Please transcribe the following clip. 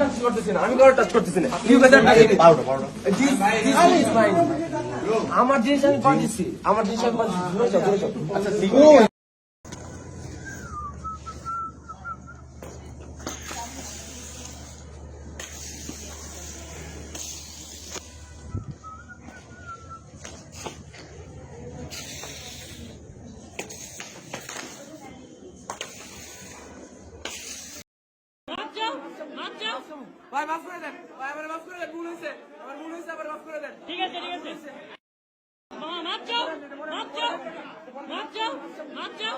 Touch করতেছি না আমি কার টাচ করতেছি না। You guys are this this is mine আমার জিনিস আমি পাঠিয়েছি আমার জিনিস আমি পাঠিয়েছি। আচ্ছা ঠিক আছে ভাই মাফ করে দেন। ভাই আমার মাফ করে দেন ভুল হয়েছে। আমার ভুল হয়েছে আবার মাফ করে দেন। ঠিক আছে ঠিক আছে। মাপ চাও মাপ চাও মাপ চাও মাপ চাও